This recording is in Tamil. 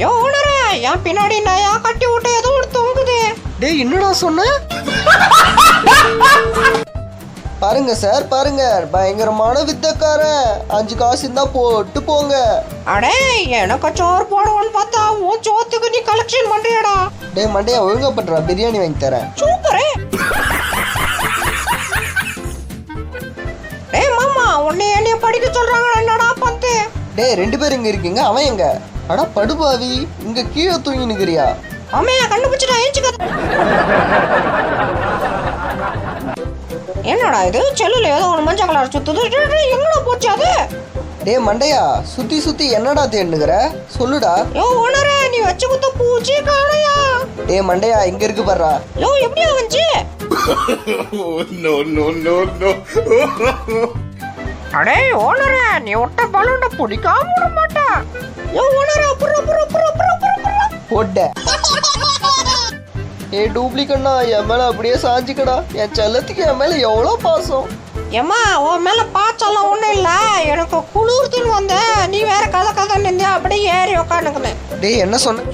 யோ ஓனரே என் பின்னாடி நாயா கட்டி விட்டு ஏதோ ஒரு தொங்குது. டேய் என்னடா சொன்ன? பாருங்க சார் பாருங்க. பயங்கரமான வித்தக்காரன். அஞ்சு காசு இருந்தா போட்டு போங்க. அடே எனக்கு சோறு போடுவோன்னு பார்த்தா உன் சோத்துக்கு நீ கலெக்ஷன் பண்றியாடா. டேய் மண்டையா ஒழுங்கா பண்றா பிரியாணி வாங்கி தரேன். சூப்பரே. டேய் மாமா உன்னை என்னைய படிக்க சொல்றாங்க என்னடா பந்து டேய் ரெண்டு பேரும் இங்க இருக்கீங்க. அவன் எங்க? அடா படுபாவி இங்க கீழே தூங்கி நிக்கிறியா? அம்மையா கண்டுபிடிச்சிட்டா ஏஞ்சுக்க என்னடா இது? செல்லுல ஏதோ ஒரு மஞ்சள் கலர் சுத்துது. எங்கடா போச்சு அது? டேய் மண்டையா சுத்தி சுத்தி என்னடா தேடுனுக்குற? சொல்லுடா. யோ ஓனரே நீ வச்சு குத்த பூச்சி காணையா? டேய் மண்டையா இங்க இருக்கு பாருடா. யோ எப்படி வந்துச்சு? Oh, no, no, no, no. அடே ஓனரே நீ விட்ட பலூனை பிடிக்காம விட மாட்டேன் யோ ஓனரே அப்புறம் அப்புறம் அப்புறம் அப்புறம் அப்புறம் போட்ட. ஏய் டூப்ளிகண்ணா என் மேல அப்படியே சாஞ்சிக்கடா. என் செல்லத்துக்கு என் மேல எவ்வளோ பாசம்? ஏம்மா உன் மேல பாச்செல்லாம் ஒண்ணும் இல்ல. எனக்கு குளிர்துன்னு வந்தேன். நீ வேற கதை கதை நின்று அப்படியே ஏறி உக்காந்துக்கினேன் டேய் என்ன சொன்ன?